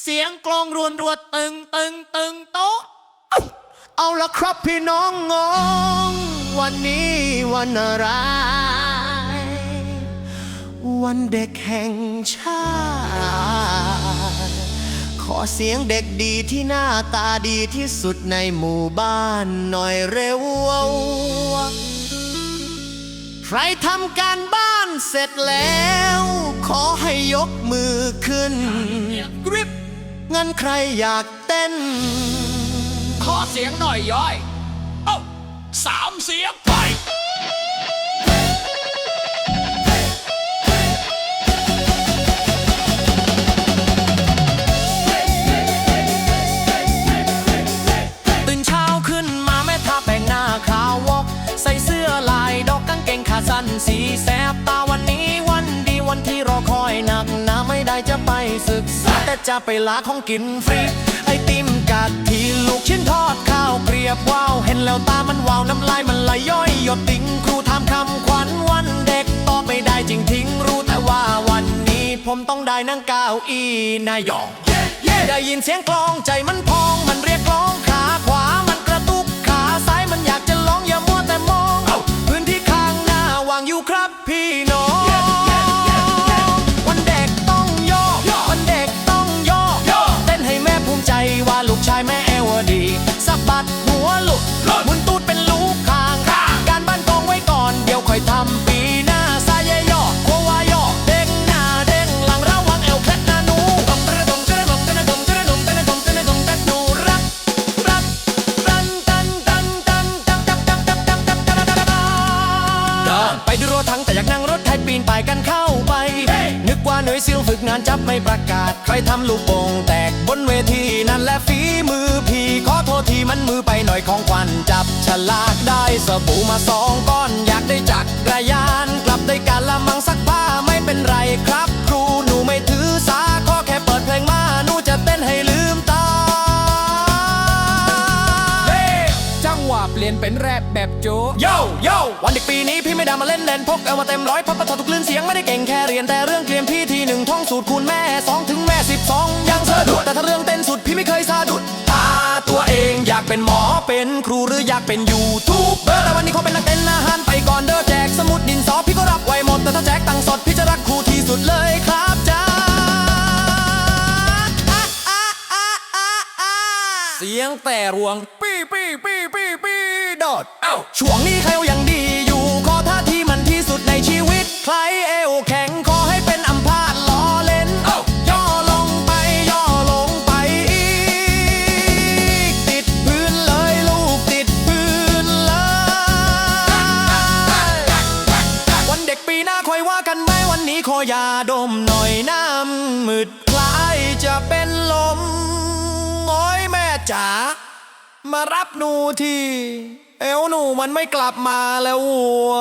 เสียงกลองรวนรวดตึงตึงตึงโต๊ะ เอาละครับพี่น้องงง วันนี้วันอะไร วันเด็กแห่งชาติ ขอเสียงเด็กดีที่หน้าตาดีที่สุดในหมู่บ้านหน่อยเร็ว ใครทำการบ้านเสร็จแล้ว ขอให้ยกมือขึ้นกริบ งั้นใครอยากเต้น ขอเสียงหน่อยย้อย เอ้าสามเสียงไป ตื่นเช้าขึ้นมาแม่ทาแป้งหน้าขาววอก ใส่เสื้อลายดอกกางเกงขาสั้นสีแสบตาวันนี้วัน จะไปศึกษาแต่จะไปลาของกินฟรี ไอติมกะทิลูกชิ้นทอดข้าวเกรียบว้าว เห็นแล้วตามันวาวน้ำลายมันไหลย้อยหยดติงครูทำคำขวัญวันเด็กตอบไม่ได้จริงทิ้งรู้แต่ว่าวันนี้ผมต้องได้นั่งก้าวอีนายอง ได้ยินเสียงกลองใจมันพองมันเรียกร้อง สะบัดหัวหลุดหมุนตูดเป็นลูกคาง การบ้านกองไว้ก่อนเดี๋ยวค่อยทำปีหน้าซายย่อโควายอเด้งหน้าเด้งหลังระวังเอวเคล็ดนะหนูตมเตระตมเตระตมเตระตมเตระตมเตระตมเตระตมเตระหนูรักรักตันตันตันตันตันตันตันตันตันตันตันตันตันไปดูรถถังแต่อยากนั่งรถไทยปีนป่ายกันเข้าไป นึกว่าหน่วยซิลฝึกงานจับไม่ประกาศใครทำลูกโป่งแตกบนเว บู่มาสองก้อนอยากได้จักรยาน กลับได้การละมังสักผ้าไม่เป็นไรครับ ครูหนูไม่ถือสาขอแค่เปิดเพลงมาหนูจะเต้นให้ลืมตาจังหวะเปลี่ยนเป็นแรปแบบโจโยโยวันเด็กปีนี้พี่ไม่ได้มาเล่นเล่นพกเอามาเต็มร้อยพับประทอทุกคลื่นเสียงไม่ได้เก่งแค่เรียนแต่เรื่องเตรียมพี่ทีหนึ่งท่องสูตรคูณแม่สองถึงแม่สิบสองยังสะดุดแต่ถ้าเรื่องเต้นสุดพี่ไม่เคยสะดุด เป็นหมอเป็นครูหรืออยากเป็นยูทูบเบอร์แต่วันนี้เขาเป็นนักเต้นอาหารไปก่อนเด้อแจกสมุดดินสอพี่ก็รับไว้หมดแต่ถ้าแจกตังสดพี่จะรักครูที่สุดเลยครับจ้าเสียงแต่รวงปี้ปี้ปี้ปี้ปี้โดดเอ้าช่วงนี้ใครยังดีอย่าง อยว่ากันไหมวันนี้ขอยาดมหน่อยน้ำมืดคล้ายจะเป็นลมโอ้ยแม่จ๋ามารับหนูที เอวหนูมันไม่กลับมาแล้ววัว